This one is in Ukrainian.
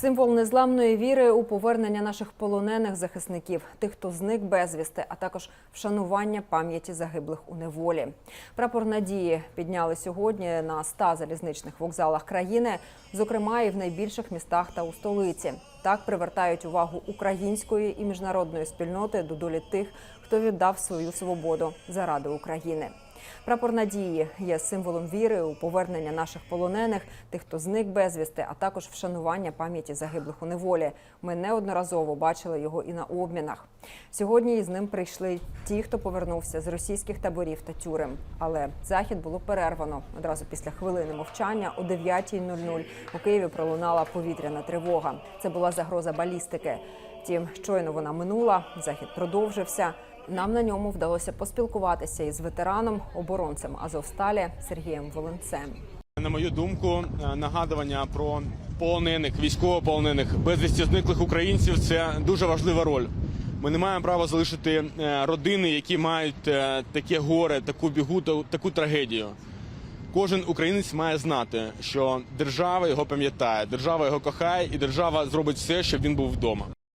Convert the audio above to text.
Символ незламної віри у повернення наших полонених захисників, тих, хто зник безвісти, а також вшанування пам'яті загиблих у неволі. Прапор надії підняли сьогодні на 100 залізничних вокзалах країни, зокрема і в найбільших містах та у столиці. Так привертають увагу української і міжнародної спільноти до долі тих, хто віддав свою свободу заради України. Прапор надії є символом віри у повернення наших полонених, тих, хто зник безвісти, а також вшанування пам'яті загиблих у неволі. Ми неодноразово бачили його і на обмінах. Сьогодні із ним прийшли ті, хто повернувся з російських таборів та тюрем. Але захід було перервано одразу після хвилини мовчання о 9.00 у Києві пролунала повітряна тривога. Це була загроза балістики. Втім, щойно вона минула, захід продовжився. Нам на ньому вдалося поспілкуватися із ветераном, оборонцем Азовсталі Сергієм Волинцем. На мою думку, е, нагадування про полонених, військовополонених, безвісті зниклих українців це дуже важлива роль. Ми не маємо права залишити е, родини, які мають е, таке горе, таку бігу, та- таку трагедію. Кожен українець має знати, що держава його пам'ятає, держава його кохає, і держава зробить все, щоб він був вдома.